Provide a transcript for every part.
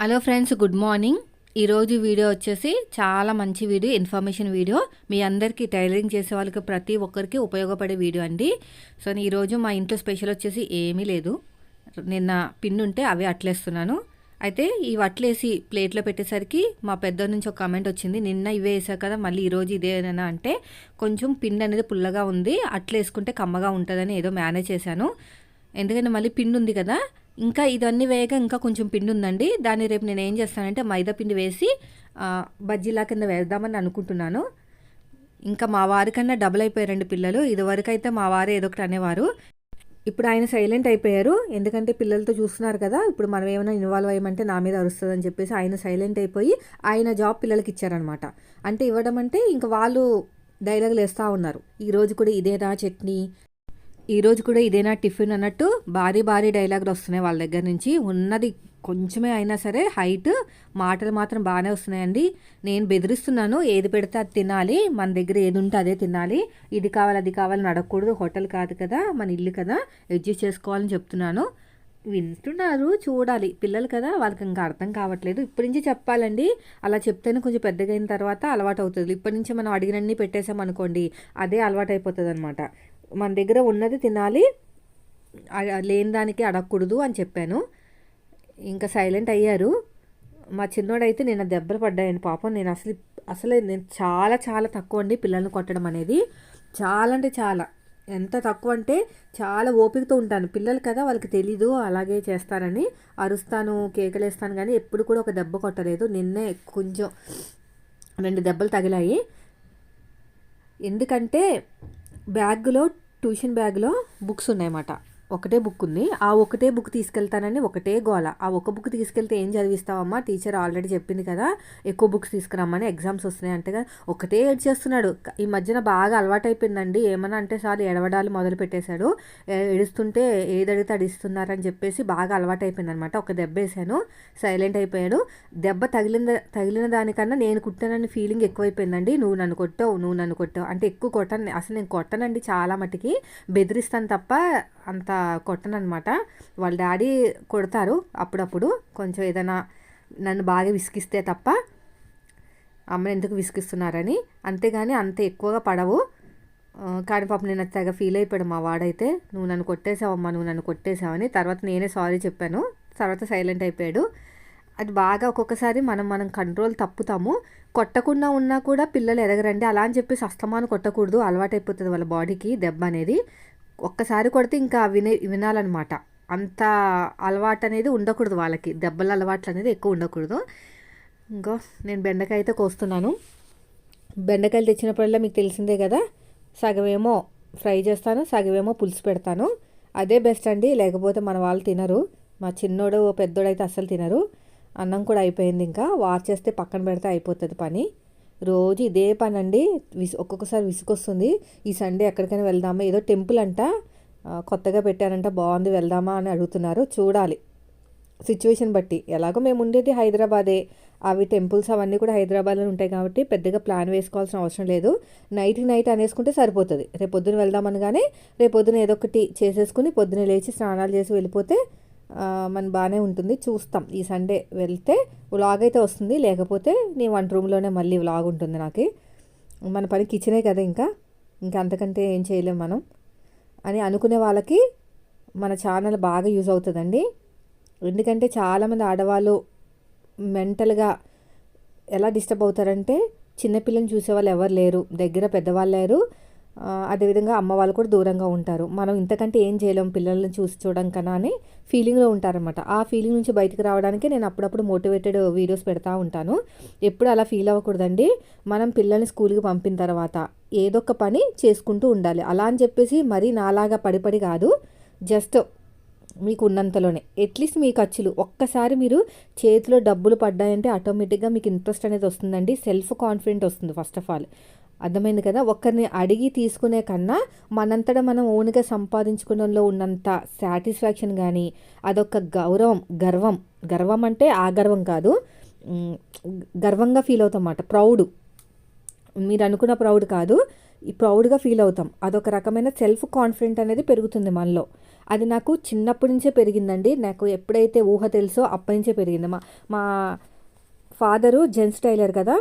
Hello friends good morning ఈరోజు video వచ్చేసి చాలా మంచి వీడియో ఇన్ఫర్మేషన్ వీడియో. మీ అందరికీ టైలరింగ్ చేసే వాళ్ళకి ప్రతి ఒక్కరికి ఉపయోగపడే వీడియో అండి. సో ఈరోజు మా ఇంట్లో స్పెషల్ వచ్చేసి ఏమీ లేదు. నిన్న పిన్ ఉంటే అవి అట్లేస్తున్నాను. అయితే ఈ వట్లేసి ప్లేట్లో పెట్టేసరికి మా పెద్ద నుంచి ఒక కమెంట్ వచ్చింది. నిన్న ఇవే వేసావు కదా మళ్ళీ ఈరోజు ఇదేనా అంటే కొంచెం పిండి అనేది పుల్లగా ఉంది. అట్లేసుకుంటే కమ్మగా ఉంటుందని ఏదో మేనేజ్ చేశాను. ఎందుకంటే మళ్ళీ పిండి ఉంది కదా ఇంకా ఇదన్నీ వేయక ఇంకా కొంచెం పిండి ఉందండి దాన్ని రేపు నేను ఏం చేస్తానంటే మైదా పిండి వేసి బజ్జీలా కింద వేద్దామని అనుకుంటున్నాను. ఇంకా మా వారికన్నా డబుల్ అయిపోయారండి పిల్లలు. ఇదివరకు అయితే మా వారు ఏదో ఒకటి అనేవారు. ఇప్పుడు ఆయన సైలెంట్ అయిపోయారు. ఎందుకంటే పిల్లలతో చూస్తున్నారు కదా ఇప్పుడు మనం ఏమైనా ఇన్వాల్వ్ అయ్యమంటే నా మీద అరుస్తుందని చెప్పేసి ఆయన సైలెంట్ అయిపోయి ఆయన జాబ్ పిల్లలకి ఇచ్చారనమాట. అంటే ఇవ్వడం అంటే ఇంకా వాళ్ళు డైలాగులు వేస్తూ ఉన్నారు. ఈరోజు కూడా ఇదేనా చట్నీ? ఈ రోజు కూడా ఇదేనా టిఫిన్ అన్నట్టు భారీ భారీ డైలాగులు వస్తున్నాయి వాళ్ళ దగ్గర నుంచి. ఉన్నది కొంచెమే అయినా సరే హైట్ మాటలు మాత్రం బాగానే వస్తున్నాయండి. నేను బెదిరిస్తున్నాను ఏది పెడితే అది తినాలి మన దగ్గర ఏది ఉంటే అదే తినాలి. ఇది కావాలి అది కావాలని అడగకూడదు. హోటల్ కాదు కదా మన ఇల్లు కదా అడ్జస్ట్ చేసుకోవాలని చెప్తున్నాను. వింటున్నారు చూడాలి. పిల్లలు కదా వాళ్ళకి ఇంకా అర్థం కావట్లేదు. ఇప్పటి నుంచి చెప్పాలండి. అలా చెప్తేనే కొంచెం పెద్దగా అయిన తర్వాత అలవాటు అవుతుంది. ఇప్పటి నుంచి మనం అడిగినన్ని పెట్టేసాం అనుకోండి అదే అలవాటు అయిపోతుంది అనమాట మన దగ్గర ఉన్నది తినాలి. లేని దానికి అడగకూడదు అని చెప్పాను. ఇంకా సైలెంట్ అయ్యారు. మా చిన్నోడైతే నేను దెబ్బలు పడ్డాయని పాపం. నేను అసలు అసలు నేను చాలా చాలా తక్కువ అండి పిల్లల్ని కొట్టడం అనేది. చాలా అంటే చాలా. ఎంత తక్కువ అంటే చాలా ఓపికతో ఉంటాను. పిల్లలు కదా వాళ్ళకి తెలీదు అలాగే చేస్తారని. అరుస్తాను కేకలేస్తాను కానీ ఎప్పుడు కూడా ఒక దెబ్బ కొట్టలేదు. నిన్నే కొంచెం రెండు దెబ్బలు తగిలాయి. ఎందుకంటే బ్యాగ్లో ట్యూషన్ బ్యాగ్లో బుక్స్ ఉన్నాయన్నమాట. ఒకటే బుక్ ఉంది. ఆ ఒకటే బుక్ తీసుకెళ్తానని ఒకటే గోల. ఆ ఒక బుక్ తీసుకెళ్తే ఏం చదివిస్తావమ్మా? టీచర్ ఆల్రెడీ చెప్పింది కదా ఎక్కువ బుక్స్ తీసుకురమ్మని ఎగ్జామ్స్ వస్తున్నాయి అంటే కదా. ఒకటే ఏడ్ చేస్తున్నాడు. ఈ మధ్యన బాగా అలవాటైపోయిందండి. ఏమన్నా అంటే సార్ ఎడవడాలు మొదలు పెట్టేశాడు. ఏడుస్తుంటే ఏదడితే అడిస్తున్నారని చెప్పేసి బాగా అలవాటైపోయింది అనమాట ఒక దెబ్బ వేసాను సైలెంట్ అయిపోయాడు. దెబ్బ తగిలిన తగిలిన దానికన్నా నేను కుట్టానని ఫీలింగ్ ఎక్కువైపోయిందండి. నువ్వు నన్ను కొట్టావు నువ్వు నన్ను కొట్టావు. అంటే ఎక్కువ కొట్టను. అసలు నేను కొట్టనండి చాలా మటుకి బెదిరిస్తాను తప్ప అంత కొట్టనమాట వాళ్ళ డాడీ కొడతారు అప్పుడప్పుడు. కొంచెం ఏదైనా నన్ను బాగా విసిగిస్తే తప్ప అమ్మని ఎందుకు విసిగిస్తున్నారని. అంతేగాని అంత ఎక్కువగా పడవు. కానీ పాపం నేను తెగ ఫీల్ అయిపోయాడు మా వాడైతే. నువ్వు నన్ను కొట్టేశావమ్మా నువ్వు నన్ను కొట్టేశావని. తర్వాత నేనే సారీ చెప్పాను. తర్వాత సైలెంట్ అయిపోయాడు. అది బాగా ఒక్కొక్కసారి మనం మనం కంట్రోల్ తప్పుతాము. కొట్టకుండా ఉన్నా కూడా పిల్లలు ఎదగరండి. అలా అని చెప్పేసి అస్తమాను కొట్టకూడదు. అలవాటైపోతుంది వాళ్ళ బాడీకి దెబ్బ అనేది. ఒక్కసారి కొడితే ఇంకా వినే వినాలన్నమాట. అంత అలవాటు అనేది ఉండకూడదు వాళ్ళకి. దెబ్బల అలవాట్లు అనేది ఎక్కువ ఉండకూడదు. ఇంకో నేను బెండకాయ అయితే కోస్తున్నాను. బెండకాయలు తెచ్చినప్పుడల్లా మీకు తెలిసిందే కదా సగమేమో ఫ్రై చేస్తాను సగమేమో పులుసు పెడతాను. అదే బెస్ట్ అండి లేకపోతే మన వాళ్ళు తినరు. మా చిన్నోడు పెద్దోడు అయితే అస్సలు తినరు. అన్నం కూడా అయిపోయింది ఇంకా. వార్ చేస్తే పక్కన పెడితే అయిపోతుంది పని. రోజు ఇదే పని అండి విసు ఒక్కొక్కసారి విసుకొస్తుంది ఈ సండే ఎక్కడికైనా వెళ్దామా? ఏదో టెంపుల్ అంట. కొత్తగా పెట్టారంట బాగుంది వెళ్దామా అని అడుగుతున్నారు. చూడాలి. సిచ్యువేషన్ బట్టి. ఎలాగో మేము ఉండేది హైదరాబాదే. అవి టెంపుల్స్ అవన్నీ కూడా హైదరాబాద్లో ఉంటాయి కాబట్టి పెద్దగా ప్లాన్ వేసుకోవాల్సిన అవసరం లేదు. నైట్కి నైట్ అనేసుకుంటే సరిపోతుంది. రేపు పొద్దున వెళ్దామనగానే రేపు పొద్దున ఏదో ఒకటి చేసేసుకుని పొద్దున లేచి స్నానాలు చేసి వెళ్ళిపోతే మన బాగానే ఉంటుంది. చూస్తాం. ఈ సండే వెళ్తే వ్లాగ్ అయితే వస్తుంది. లేకపోతే నీ వంట రూమ్లోనే మళ్ళీ వ్లాగ్ ఉంటుంది నాకు. మన పని కిచెనే కదా ఇంకా. ఇంకా అంతకంటే ఏం చేయలేం మనం. అని అనుకునే వాళ్ళకి మన ఛానల్ బాగా యూజ్ అవుతుందండి. ఎందుకంటే చాలామంది ఆడవాళ్ళు మెంటల్గా ఎలా డిస్టర్బ్ అవుతారంటే చిన్నపిల్లని చూసేవాళ్ళు ఎవరు లేరు. దగ్గర పెద్దవాళ్ళు లేరు. అదేవిధంగా అమ్మ వాళ్ళు కూడా దూరంగా ఉంటారు. మనం ఇంతకంటే ఏం చేయలేం పిల్లల్ని చూసి చూడడం కన్నా అని ఫీలింగ్లో ఉంటారనమాట ఆ ఫీలింగ్ నుంచి బయటకు రావడానికి నేను అప్పుడప్పుడు మోటివేటెడ్ వీడియోస్ పెడతా ఉంటాను. ఎప్పుడు అలా ఫీల్ అవ్వకూడదండి. మనం పిల్లల్ని స్కూల్కి పంపిన తర్వాత ఏదో ఒక పని చేసుకుంటూ ఉండాలి. అలా అని చెప్పేసి మరీ నాలాగా పడిపడి కాదు. జస్ట్ మీకు ఉన్నంతలోనే అట్లీస్ట్ మీ ఖర్చులు. ఒక్కసారి మీరు చేతిలో డబ్బులు పడ్డాయంటే ఆటోమేటిక్గా మీకు ఇంట్రెస్ట్ అనేది వస్తుందండి. సెల్ఫ్ కాన్ఫిడెంట్ వస్తుంది ఫస్ట్ ఆఫ్ ఆల్ అర్థమైంది కదా? ఒక్కరిని అడిగి తీసుకునే కన్నా మనంతటా మనం ఓన్గా సంపాదించుకోవడంలో ఉన్నంత సాటిస్ఫాక్షన్ కానీ అదొక గౌరవం గర్వం. గర్వం అంటే ఆ గర్వం కాదు. గర్వంగా ఫీల్ అవుతాం అన్నమాట. ప్రౌడ్. మీరు అనుకున్న ప్రౌడ్ కాదు. ఈ ప్రౌడ్గా ఫీల్ అవుతాం. అదొక రకమైన సెల్ఫ్ కాన్ఫిడెంట్ అనేది పెరుగుతుంది మనలో. అది నాకు చిన్నప్పటి నుంచే పెరిగిందండి. నాకు ఎప్పుడైతే ఊహ తెలుసో అప్పటి నుంచే పెరిగింది. మా మా ఫాదరు జెంట్స్ టైలర్ కదా?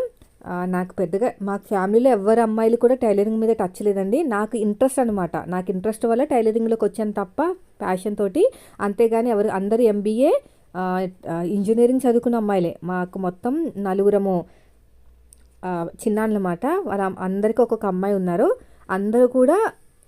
నాకు పెద్దగా మాకు ఫ్యామిలీలో ఎవరు అమ్మాయిలు కూడా టైలరింగ్ మీద టచ్ లేదండి. నాకు ఇంట్రెస్ట్ అనమాట నాకు ఇంట్రెస్ట్ వల్ల టైలరింగ్లోకి వచ్చాను తప్ప ప్యాషన్ తోటి. అంతేగాని ఎవరు అందరు ఎంబీఏ ఇంజనీరింగ్ చదువుకున్న అమ్మాయిలే. మాకు మొత్తం నలుగురము చిన్నాన్నమాట. వాళ్ళ అందరికీ ఒక్కొక్క అమ్మాయి ఉన్నారు. అందరూ కూడా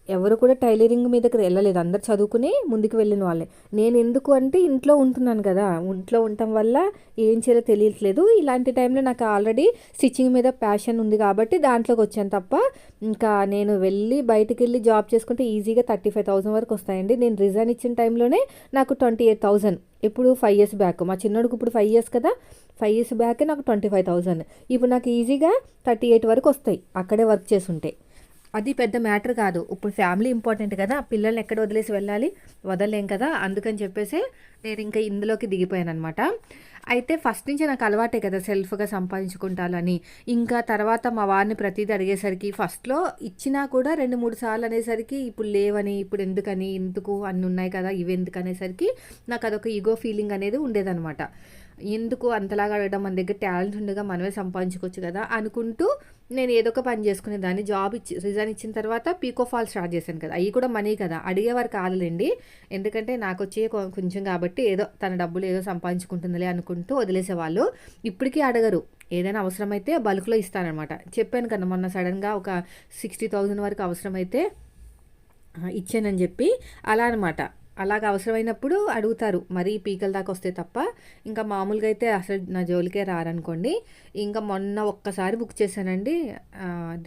ఎవరు కూడా టైలరింగ్ మీదకి వెళ్ళలేదు. అందరు చదువుకుని ముందుకు వెళ్ళిన వాళ్ళే. నేను ఎందుకు అంటే ఇంట్లో ఉంటున్నాను కదా. ఇంట్లో ఉండటం వల్ల ఏం చేయాలో తెలియట్లేదు. ఇలాంటి టైంలో నాకు ఆల్రెడీ స్టిచ్చింగ్ మీద ప్యాషన్ ఉంది కాబట్టి దాంట్లోకి వచ్చాను తప్ప ఇంకా నేను వెళ్ళి బయటికి వెళ్ళి జాబ్ చేసుకుంటే ఈజీగా థర్టీ ఫైవ్ థౌసండ్ వరకు వస్తాయండి. నేను రిజైన్ ఇచ్చిన టైంలోనే నాకు ట్వంటీ ఎయిట్ థౌసండ్. ఇప్పుడు ఫైవ్ ఇయర్స్ బ్యాక్. మా చిన్నోడికి ఇప్పుడు ఫైవ్ ఇయర్స్ కదా. ఫైవ్ ఇయర్స్ బ్యాకే నాకు ట్వంటీ ఫైవ్ థౌసండ్. ఇప్పుడు నాకు ఈజీగా థర్టీ ఎయిట్ వరకు వస్తాయి అక్కడే వర్క్ చేసుంటే. అది పెద్ద మ్యాటర్ కాదు. ఇప్పుడు ఫ్యామిలీ ఇంపార్టెంట్ కదా పిల్లల్ని ఎక్కడ వదిలేసి వెళ్ళాలి? వదలలేం కదా? అందుకని చెప్పేసి నేను ఇంకా ఇందులోకి దిగిపోయాను అనమాట అయితే ఫస్ట్ నుంచి నాకు అలవాటే కదా సెల్ఫ్గా సంపాదించుకుంటాలని. ఇంకా తర్వాత మా వారిని ప్రతిదీ అడిగేసరికి ఫస్ట్లో ఇచ్చినా కూడా రెండు మూడు సార్లు అనేసరికి ఇప్పుడు లేవని ఇప్పుడు ఎందుకని ఎందుకు అన్ని ఉన్నాయి కదా ఇవి ఎందుకు అనేసరికి నాకు అదొక ఈగో ఫీలింగ్ అనేది ఉండేదన్నమాట. ఎందుకు అంతలాగా అడగడం మన దగ్గర టాలెంట్ ఉండగా మనమే సంపాదించుకోవచ్చు కదా అనుకుంటూ నేను ఏదో ఒక పని చేసుకునే దాన్ని జాబ్ ఇచ్చి రిజైన్ ఇచ్చిన తర్వాత పీకో ఫాల్ స్టార్ట్ చేశాను కదా. అవి కూడా మనీ కదా. అడిగేవారు కాదులేండి. ఎందుకంటే నాకు వచ్చే కొంచెం కాబట్టి ఏదో తన డబ్బులు ఏదో సంపాదించుకుంటుందిలే అనుకుంటూ వదిలేసేవాళ్ళు ఇప్పటికీ అడగరు. ఏదైనా అవసరమైతే బల్క్లో ఇస్తానమాట చెప్పాను కదా మొన్న సడన్గా ఒక సిక్స్టీ థౌజండ్ వరకు అవసరమైతే ఇచ్చానని చెప్పి అలా అనమాట. అలాగ అవసరమైనప్పుడు అడుగుతారు. మరీ పీకల దాకా వస్తే తప్ప ఇంకా మామూలుగా అయితే అసలు నా జోలికే రారనుకోండి. ఇంకా మొన్న ఒక్కసారి బుక్ చేశానండి.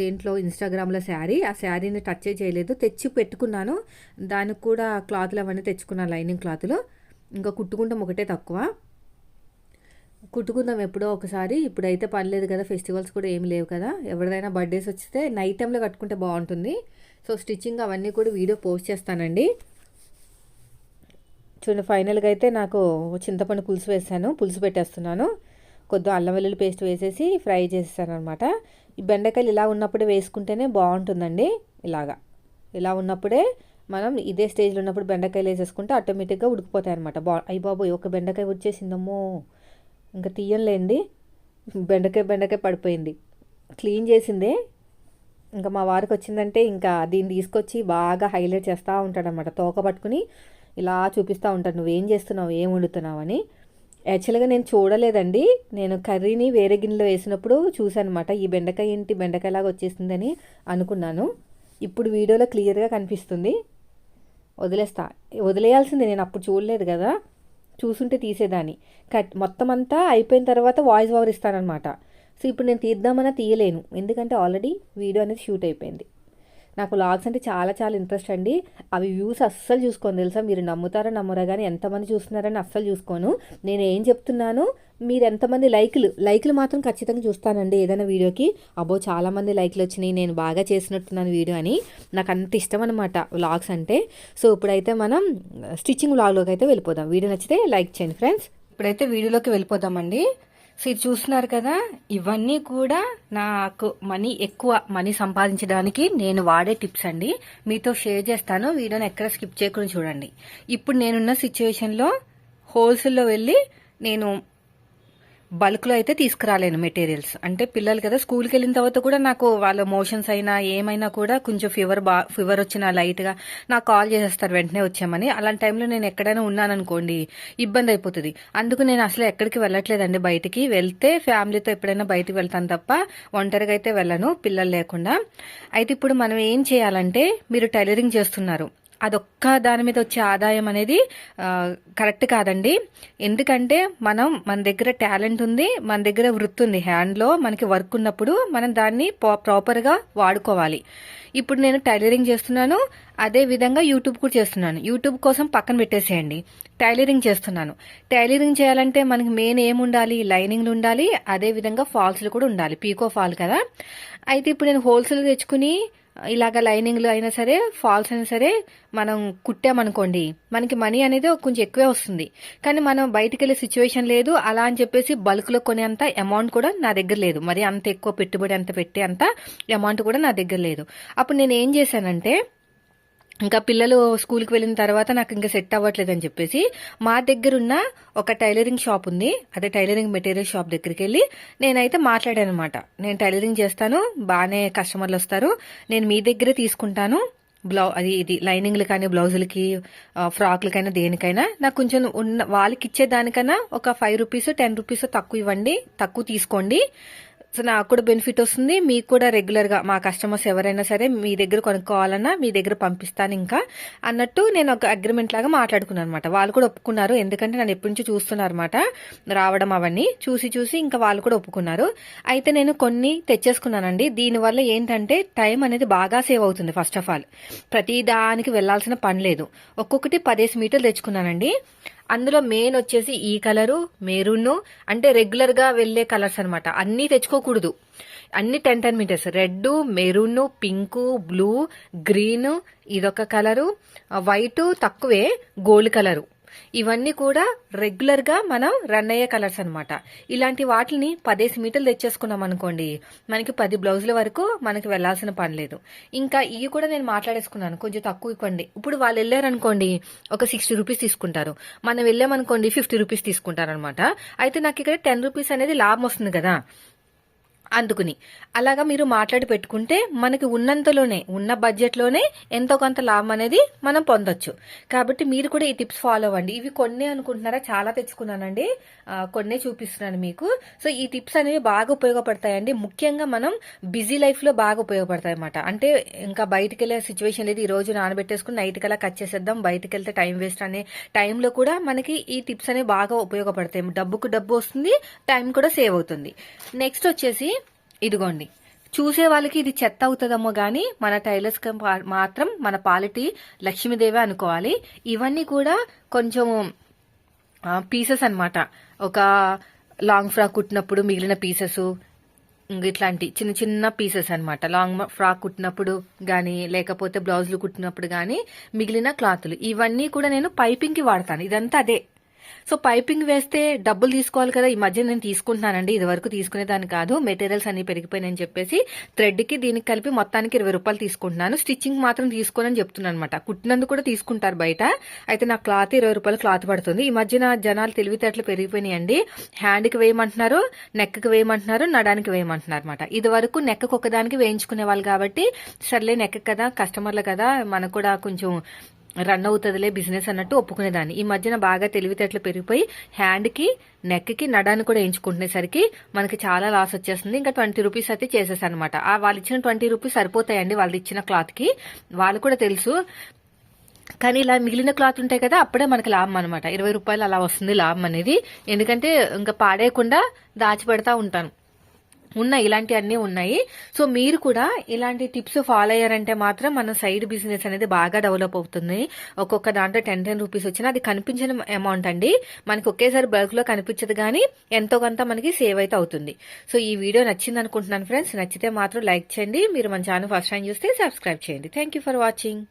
దేంట్లో ఇన్స్టాగ్రామ్లో శారీ. ఆ శారీని టచ్ చేయలేదు. తెచ్చి పెట్టుకున్నాను. దానికి కూడా క్లాత్లు అవన్నీ తెచ్చుకున్నాను లైనింగ్ క్లాత్లు. ఇంకా కుట్టుకుంటాం ఒకటే తక్కువ. కుట్టుకుందాం ఎప్పుడో ఒకసారి. ఇప్పుడైతే పర్లేదు కదా ఫెస్టివల్స్ కూడా ఏమి లేవు కదా. ఎవరిదైనా బర్త్డేస్ వస్తే నైట్ టైంలో కట్టుకుంటే బాగుంటుంది. సో స్టిచ్చింగ్ అవన్నీ కూడా వీడియో పోస్ట్ చేస్తానండి. చూడండి ఫైనల్గా అయితే నాకు చింతపండు పులుసు వేసాను. పులుసు పెట్టేస్తున్నాను. కొద్దిగా అల్లం వెల్లుల్లి పేస్ట్ వేసేసి ఫ్రై చేసేసాను అనమాట ఈ బెండకాయలు ఇలా ఉన్నప్పుడే వేసుకుంటేనే బాగుంటుందండి. ఇలాగా. ఇలా ఉన్నప్పుడే మనం ఇదే స్టేజ్లో ఉన్నప్పుడు బెండకాయలు వేసేసుకుంటే ఆటోమేటిక్గా ఉడికిపోతాయి అనమాట బా అయ్యి బాబోయ్ ఒక బెండకాయ వచ్చేసిందమ్మో. ఇంకా తీయంలేండి బెండకాయ బెండకాయ పడిపోయింది. క్లీన్ చేసిందే. ఇంకా మా వారికి వచ్చిందంటే ఇంకా దీన్ని తీసుకొచ్చి బాగా హైలైట్ చేస్తూ ఉంటాడనమాట తోక పట్టుకుని ఇలా చూపిస్తూ ఉంటాడు నువ్వేం చేస్తున్నావు ఏం వండుతున్నావు అని. యాక్చువల్గా నేను చూడలేదండి. నేను కర్రీని వేరే గిన్నెలో వేసినప్పుడు చూశానమాట. ఈ బెండకాయ ఏంటి బెండకాయలాగా వచ్చేసిందని అనుకున్నాను. ఇప్పుడు వీడియోలో క్లియర్గా కనిపిస్తుంది. వదిలేస్తా. వదిలేయాల్సిందే నేను అప్పుడు చూడలేదు కదా. చూసుంటే తీసేదాన్ని. కట్ మొత్తం అంతా అయిపోయిన తర్వాత వాయిస్ ఓవర్ ఇస్తానమాట సో ఇప్పుడు నేను తీద్దామన్నా తీయలేను. ఎందుకంటే ఆల్రెడీ వీడియో అనేది షూట్ అయిపోయింది. నాకు లాగ్స్ అంటే చాలా చాలా ఇంట్రెస్ట్ అండి. అవి వ్యూస్ అస్సలు చూసుకోను తెలుసా? మీరు నమ్ముతారా నమ్మరా కానీ ఎంతమంది చూస్తున్నారని అస్సలు చూసుకోను. నేను ఏం చెప్తున్నాను? మీరు ఎంతమంది లైక్లు లైక్లు మాత్రం ఖచ్చితంగా చూస్తానండి ఏదైనా వీడియోకి. అబ్బో చాలామంది లైక్లు వచ్చినాయి నేను బాగా చేసినట్టున్నాను వీడియో అని. నాకు అంత ఇష్టం అనమాట వ్లాగ్స్ అంటే. సో ఇప్పుడైతే మనం స్టిచ్చింగ్ వ్లాగ్లోకి అయితే వెళ్ళిపోదాం. వీడియో నచ్చితే లైక్ చేయండి ఫ్రెండ్స్ ఇప్పుడైతే వీడియోలోకి వెళ్ళిపోదామండి. సో ఇది చూస్తున్నారు కదా ఇవన్నీ కూడా నాకు మనీ ఎక్కువ మనీ సంపాదించడానికి నేను వాడే టిప్స్ అండి. మీతో షేర్ చేస్తాను వీడియోని ఎక్కడ స్కిప్ చేయకుండా చూడండి. ఇప్పుడు నేనున్న సిచ్యువేషన్లో హోల్సేల్లో వెళ్ళి నేను బల్క్లో అయితే తీసుకురాలేను మెటీరియల్స్. అంటే పిల్లలు కదా స్కూల్కి వెళ్ళిన తర్వాత కూడా నాకు వాళ్ళ మోషన్స్ అయినా ఏమైనా కూడా కొంచెం ఫీవర్ బా ఫీవర్ వచ్చిన లైట్గా నాకు కాల్ చేసేస్తారు వెంటనే వచ్చామని. అలాంటి టైంలో నేను ఎక్కడైనా ఉన్నాననుకోండి ఇబ్బంది అయిపోతుంది. అందుకు నేను అసలు ఎక్కడికి వెళ్ళట్లేదండి బయటికి. వెళ్తే ఫ్యామిలీతో ఎప్పుడైనా బయటికి వెళ్తాను తప్ప ఒంటరిగా అయితే వెళ్ళను పిల్లలు లేకుండా. అయితే ఇప్పుడు మనం ఏం చేయాలంటే మీరు టైలరింగ్ చేస్తున్నారు. అదొక్క దాని మీద వచ్చే ఆదాయం అనేది కరెక్ట్ కాదండి. ఎందుకంటే మనం మన దగ్గర టాలెంట్ ఉంది మన దగ్గర వృత్తి ఉంది. హ్యాండ్లో మనకి వర్క్ ఉన్నప్పుడు మనం దాన్ని ప్రాపర్గా వాడుకోవాలి. ఇప్పుడు నేను టైలరింగ్ చేస్తున్నాను అదే విధంగా యూట్యూబ్ కూడా చేస్తున్నాను. యూట్యూబ్ కోసం పక్కన పెట్టేసేయండి. టైలరింగ్ చేస్తున్నాను. టైలరింగ్ చేయాలంటే మనకి మెయిన్ ఏముండాలి? లైనింగ్లు ఉండాలి అదే విధంగా ఫాల్స్లు కూడా ఉండాలి. పీకో ఫాల్ కదా. అయితే ఇప్పుడు నేను హోల్సేల్ తెచ్చుకుని ఇలాగ లైనింగ్లు అయినా సరే ఫాల్స్ అయినా సరే మనం కుట్టామనుకోండి మనకి మనీ అనేది కొంచెం ఎక్కువే వస్తుంది. కానీ మనం బయటికి వెళ్ళే సిచ్యువేషన్ లేదు. అలా అని చెప్పేసి బల్క్లో కొనేంత అమౌంట్ కూడా నా దగ్గర లేదు. మరి అంత ఎక్కువ పెట్టుబడి అంత పెట్టే అంత అమౌంట్ కూడా నా దగ్గర లేదు. అప్పుడు నేను ఏం చేశానంటే ఇంకా పిల్లలు స్కూల్కి వెళ్ళిన తర్వాత నాకు ఇంకా సెట్ అవ్వట్లేదు అని చెప్పేసి మా దగ్గర ఉన్న ఒక టైలరింగ్ షాప్ ఉంది. అదే టైలరింగ్ మెటీరియల్ షాప్ దగ్గరికి వెళ్ళి నేనైతే మాట్లాడాను అనమాట నేను టైలరింగ్ చేస్తాను బాగానే కస్టమర్లు వస్తారు. నేను మీ దగ్గరే తీసుకుంటాను. బ్లౌ అది ఇది లైనింగ్లు కానీ బ్లౌజులకి ఫ్రాక్లకైనా దేనికైనా. నాకు కొంచెం ఉన్న వాళ్ళకి ఇచ్చే దానికన్నా ఒక ఫైవ్ రూపీస్ టెన్ రూపీస్ తక్కువ ఇవ్వండి తక్కువ తీసుకోండి. సో నాకు కూడా బెనిఫిట్ వస్తుంది. మీకు కూడా రెగ్యులర్గా మా కస్టమర్స్ ఎవరైనా సరే మీ దగ్గర కొనుక్కోవాలన్నా మీ దగ్గర పంపిస్తాను ఇంకా. అన్నట్టు నేను ఒక అగ్రిమెంట్ లాగా మాట్లాడుకున్నాను అనమాట వాళ్ళు కూడా ఒప్పుకున్నారు. ఎందుకంటే నన్ను ఎప్పటి నుంచి చూస్తున్నారు అనమాట రావడం అవన్నీ చూసి చూసి ఇంకా వాళ్ళు కూడా ఒప్పుకున్నారు. అయితే నేను కొన్ని తెచ్చేసుకున్నానండి. దీనివల్ల ఏంటంటే టైం అనేది బాగా సేవ్ అవుతుంది ఫస్ట్ ఆఫ్ ఆల్ ప్రతి దానికి వెళ్ళాల్సిన పని లేదు. ఒక్కొక్కటి పదేసి మీటర్లు తెచ్చుకున్నానండి. అందులో మెయిన్ వచ్చేసి ఈ కలరు మెరూన్ అంటే రెగ్యులర్గా వెళ్ళే కలర్స్ అనమాట అన్ని తెచ్చుకోకూడదు. అన్ని ten ten metres red maroon pink blue green ఇదొక కలరు వైట్ తక్కువే గోల్డ్ కలరు ఇవన్నీ కూడా రెగ్యులర్గా మనం రన్ అయ్యే కలర్స్ అనమాట ఇలాంటి వాటిని పదేసి మీటర్లు తెచ్చేసుకున్నాం అనుకోండి మనకి పది బ్లౌజుల వరకు మనకి వెళ్ళాల్సిన పని లేదు. ఇంకా ఇవి కూడా నేను మాట్లాడేసుకున్నాను కొంచెం తక్కువ ఇవ్వండి. ఇప్పుడు వాళ్ళు వెళ్ళారనుకోండి ఒక సిక్స్టీ రూపీస్ తీసుకుంటారు. మనం వెళ్ళామనుకోండి ఫిఫ్టీ రూపీస్ తీసుకుంటారు అనమాట అయితే నాకు ఇక్కడ టెన్ రూపీస్ అనేది లాభం వస్తుంది కదా. అందుకుని. అలాగా మీరు మాట్లాడి పెట్టుకుంటే మనకి ఉన్నంతలోనే ఉన్న బడ్జెట్లోనే ఎంతో కొంత లాభం అనేది మనం పొందొచ్చు. కాబట్టి మీరు కూడా ఈ టిప్స్ ఫాలో అవ్వండి. ఇవి కొన్ని అనుకుంటున్నారా? చాలా తెచ్చుకున్నానండి. ఆ, కొన్నే చూపిస్తున్నాను మీకు. సో ఈ టిప్స్ అనేవి బాగా ఉపయోగపడతాయండి. ముఖ్యంగా మనం బిజీ లైఫ్లో బాగా ఉపయోగపడతాయి అన్నమాట అంటే ఇంకా బయటికి వెళ్ళే సిచ్యువేషన్ లేదు. ఈ రోజు నానబెట్టేసుకుని నైట్ కల్లా కట్ చేసేద్దాం బయటికి వెళ్తే టైం వేస్ట్ అనే టైంలో కూడా మనకి ఈ టిప్స్ అనేవి బాగా ఉపయోగపడతాయి. డబ్బుకు డబ్బు వస్తుంది టైం కూడా సేవ్ అవుతుంది. నెక్స్ట్ వచ్చేసి ఇదిగోండి. చూసే వాళ్ళకి ఇది చెత్త అవుతుందేమో కానీ మన టైలర్స్ మాత్రం మన పాలిటీ లక్ష్మీదేవే అనుకోవాలి. ఇవన్నీ కూడా కొంచెం పీసెస్ అనమాట ఒక లాంగ్ ఫ్రాక్ కుట్టినప్పుడు మిగిలిన పీసెస్ ఇట్లాంటి చిన్న చిన్న పీసెస్ అన్నమాట. లాంగ్ ఫ్రాక్ కుట్టినప్పుడు కానీ లేకపోతే బ్లౌజులు కుట్టినప్పుడు కానీ మిగిలిన క్లాతులు ఇవన్నీ కూడా నేను పైపింగ్కి వాడతాను. ఇదంతా అదే. సో పైపింగ్ వేస్తే డబ్బులు తీసుకోవాలి కదా. ఈ మధ్య నేను తీసుకుంటున్నానండి. ఇది వరకు తీసుకునేదాన్ని కాదు. మెటీరియల్స్ అన్ని పెరిగిపోయినని చెప్పేసి థ్రెడ్కి దీనికి కలిపి మొత్తానికి ఇరవై రూపాయలు తీసుకుంటున్నాను. స్టిచ్చింగ్ మాత్రం తీసుకోనని చెప్తున్నాను అనమాట కుట్టినందుకు కూడా తీసుకుంటారు బయట. అయితే నా క్లాత్ ఇరవై రూపాయలు క్లాత్ పడుతుంది. ఈ మధ్యన జనాలు తెలివితేటలు పెరిగిపోయినాయండి. హ్యాండ్కి వేయమంటున్నారు నెక్కకి వేయమంటున్నారు నడానికి వేయమంటున్నారు అనమాట ఇది వరకు నెక్కకు ఒకదానికి వేయించుకునే వాళ్ళు కాబట్టి సర్లే నెక్క కదా కస్టమర్లు కదా మనకు కూడా కొంచెం రన్ అవుతుందిలే బిజినెస్ అన్నట్టు ఒప్పుకునేదాన్ని. ఈ మధ్యన బాగా తెలివితేటలు పెరిగిపోయి హ్యాండ్కి నెక్కి నడాన్ని కూడా ఎంచుకుంటునేసరికి మనకి చాలా లాస్ వచ్చేస్తుంది. ఇంకా ట్వంటీ రూపీస్ అయితే చేసేసాను అనమాట ఆ వాళ్ళు ఇచ్చిన ట్వంటీ రూపీస్ సరిపోతాయండి వాళ్ళు ఇచ్చిన క్లాత్కి. వాళ్ళు కూడా తెలుసు. కానీ ఇలా మిగిలిన క్లాత్ ఉంటాయి కదా అప్పుడే మనకి లాభం అనమాట ఇరవై రూపాయలు అలా వస్తుంది లాభం అనేది. ఎందుకంటే ఇంకా పాడేయకుండా దాచిపెడతా ఉంటాను. ఉన్నాయి ఇలాంటివన్నీ ఉన్నాయి. సో మీరు కూడా ఇలాంటి టిప్స్ ఫాలో అయ్యారంటే మాత్రం మన సైడ్ బిజినెస్ అనేది బాగా డెవలప్ అవుతుంది. ఒక్కొక్క దాంట్లో టెన్ టెన్ రూపీస్ వచ్చినా అది కనిపించిన అమౌంట్ అండి. మనకి ఒకేసారి బల్క్లో కనిపించదు కానీ ఎంతో కొంత మనకి సేవ్ అయితే అవుతుంది. సో ఈ వీడియో నచ్చింది అనుకుంటున్నాను ఫ్రెండ్స్ నచ్చితే మాత్రం లైక్ చేయండి. మీరు మన ఛానల్ ఫస్ట్ టైం చూస్తే సబ్స్క్రైబ్ చేయండి. Thank for watching